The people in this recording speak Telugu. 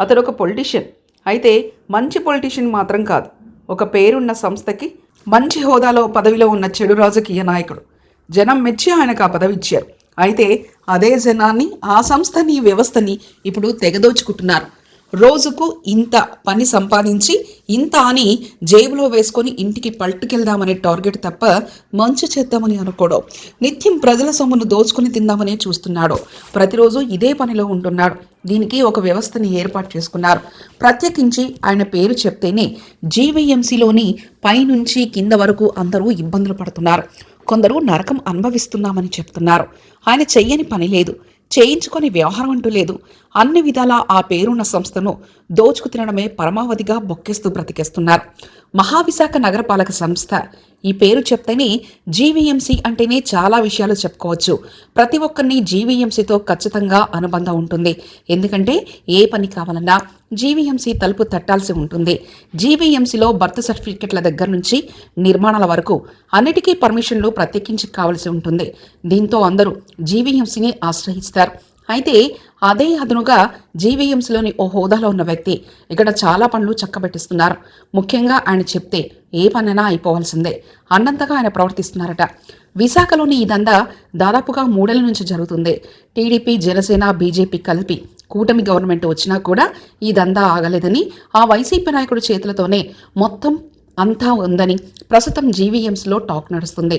అతడు ఒక పొలిటీషియన్ అయితే మంచి పొలిటీషియన్ మాత్రం కాదు. ఒక పేరున్న సంస్థకి మంచి హోదాలో పదవిలో ఉన్న చెడు రాజకీయ నాయకుడు. జనం మెచ్చి ఆయనకు ఆ పదవి ఇచ్చారు. అయితే అదే జనాన్ని ఆ సంస్థని వ్యవస్థని ఇప్పుడు తెగదోచుకుంటున్నారు. రోజుకు ఇంత పని సంపాదించి ఇంత అని జేబులో వేసుకొని ఇంటికి పట్టుకెళ్దామనే టార్గెట్ తప్ప మంచి చేద్దామని అనుకోవడం నిత్యం ప్రజల సొమ్మును దోచుకుని తిందామనే చూస్తున్నాడు. ప్రతిరోజు ఇదే పనిలో ఉంటున్నాడు. దీనికి ఒక వ్యవస్థని ఏర్పాటు చేసుకున్నారు. ప్రత్యేకించి ఆయన పేరు చెప్తేనే జీవీఎంసీలోని పైనుంచి కింద వరకు అందరూ ఇబ్బందులు పడుతున్నారు. కొందరు నరకం అనుభవిస్తున్నామని చెప్తున్నారు. ఆయన చెయ్యని పని లేదు. చేయించుకొని వ్యవహారం అంటూ లేదు. అన్ని విధాలా ఆ పేరున్న సంస్థను దోచుకు తినడమే పరమావధిగా బొక్కేస్తూ బ్రతికేస్తున్నారు. మహావిశాఖ నగరపాలక సంస్థ ఈ పేరు చెప్తేనే జీవీఎంసీ అంటేనే చాలా విషయాలు చెప్పుకోవచ్చు. ప్రతి ఒక్కరిని జీవీఎంసీతో ఖచ్చితంగా అనుబంధం ఉంటుంది. ఎందుకంటే ఏ పని కావాలన్నా జీవీఎంసీ తలుపు తట్టాల్సి ఉంటుంది. జీవీఎంసీలో బర్త్ సర్టిఫికెట్ల దగ్గర నుంచి నిర్మాణాల వరకు అన్నిటికీ పర్మిషన్లు ప్రత్యేకించి కావాల్సి ఉంటుంది. దీంతో అందరూ జీవీఎంసీని ఆశ్రయిస్తారు. అయితే అదే అదనుగా జీవీఎంసీలోని ఓ హోదాలో ఉన్న వ్యక్తి ఇక్కడ చాలా పనులు చక్కబెట్టిస్తున్నారు. ముఖ్యంగా ఆయన చెప్తే ఏ పనైనా అయిపోవాల్సిందే. అన్నంతగా ఆయన ప్రవర్తిస్తున్నారట. విశాఖలోని ఈ దందా దాదాపుగా మూడేళ్ళ నుంచి జరుగుతుంది. టీడీపీ జనసేన బీజేపీ కలిపి కూటమి గవర్నమెంట్ వచ్చినా కూడా ఈ దందా ఆగలేదని ఆ వైసీపీ నాయకుడి చేతులతోనే మొత్తం అంతా ఉందని ప్రస్తుతం జీవీఎంస్లో టాక్ నడుస్తుంది.